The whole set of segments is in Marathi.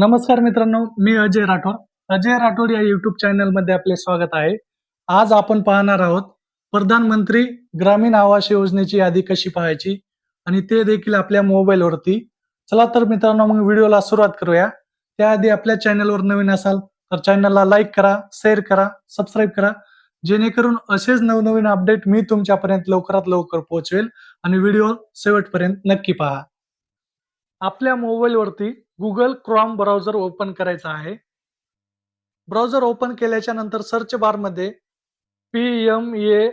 नमस्कार मित्रांनो मी अजय राठोड. अजय राठोड या युट्यूब चॅनलमध्ये आपले स्वागत आहे. आज आपण पाहणार आहोत प्रधानमंत्री ग्रामीण आवास योजनेची यादी कशी पाहायची आणि ते देखील आपल्या मोबाईलवरती चला तर मित्रांनो मग व्हिडिओला सुरुवात करूया. त्याआधी आपल्या चॅनलवर नवीन असाल तर चॅनलला लाईक करा शेअर करा सबस्क्राईब करा. जेणेकरून असेच नवनवीन अपडेट मी तुमच्यापर्यंत लवकरात लवकर पोहोचवेल आणि व्हिडिओ शेवटपर्यंत नक्की पहा. आपल्या मोबाईलवरती गुगल क्रॉम ब्राउझर ओपन करायचा आहे. ब्राउझर ओपन केल्याच्यानंतर सर्च बारमध्ये P M A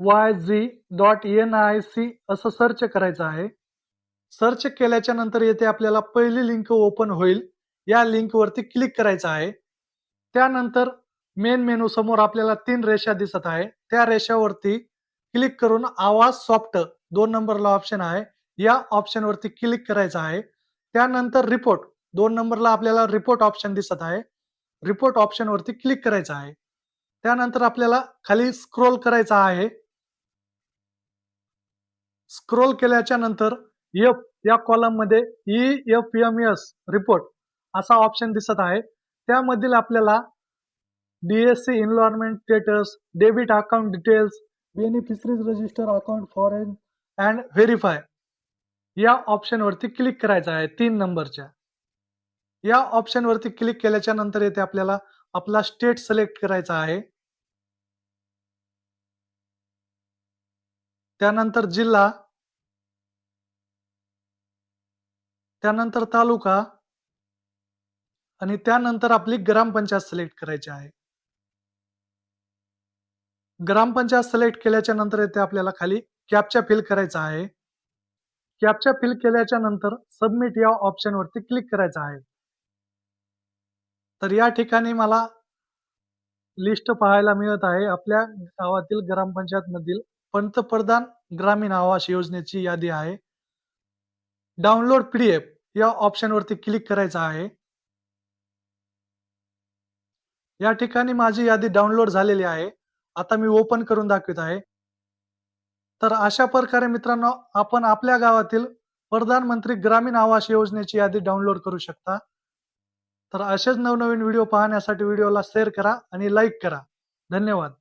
Y Z dot N I C असं सर्च करायचं आहे. सर्च केल्याच्यानंतर येथे आपल्याला पहिली लिंक ओपन होईल. या लिंकवरती क्लिक करायचं आहे. त्यानंतर मेन मेनू समोर आपल्याला तीन रेषा दिसत आहे. त्या रेषावरती क्लिक करून आवाज सॉफ्ट दोन नंबरला ऑप्शन आहे. या ऑप्शन वरती क्लिक करायचं आहे. त्यानंतर रिपोर्ट दोन नंबरला आपल्याला रिपोर्ट ऑप्शन दिसत आहे. रिपोर्ट ऑप्शन वरती क्लिक करायचं आहे. त्यानंतर आपल्याला खाली स्क्रोल करायचा आहे. स्क्रोल केल्याच्यानंतर एफ या कॉलममध्ये E F M S report असा ऑप्शन दिसत आहे. त्यामधील आपल्याला DSC environment status debit account details beneficiaries register account foreign and verify या ऑप्शन वरती क्लिक करायचं आहे तीन नंबरच्या या ऑप्शन वरती क्लिक केल्याच्यानंतर येथे आपल्याला आपला स्टेट सिलेक्ट करायचा आहे. त्यानंतर जिल्हा. त्यानंतर तालुका. आणि त्यानंतर आपली ग्रामपंचायत सिलेक्ट करायची आहे. ग्रामपंचायत सिलेक्ट केल्याच्यानंतर येथे आपल्याला खाली कॅपचा फिल करायचा आहे. कॅपचा फिल केल्याच्यानंतर सबमिट या ऑप्शन वरती क्लिक करायचं आहे. तर या ठिकाणी मला लिस्ट पाहायला मिळत आहे. आपल्या गावातील ग्रामपंचायत मधील पंतप्रधान ग्रामीण आवास योजनेची यादी आहे. डाउनलोड पीडीएफ या ऑप्शन वरती क्लिक करायचं आहे. या ठिकाणी माझी यादी डाउनलोड झालेली आहे. आता मी ओपन करून दाखवत आहे. तर अशा प्रकारे मित्रांनो आपण आपल्या गावातील प्रधानमंत्री ग्रामीण आवास योजनेची यादी डाउनलोड करू शकता. तर असेच नवनवीन व्हिडिओ पाहण्यासाठी व्हिडिओला शेअर करा आणि लाईक करा. धन्यवाद.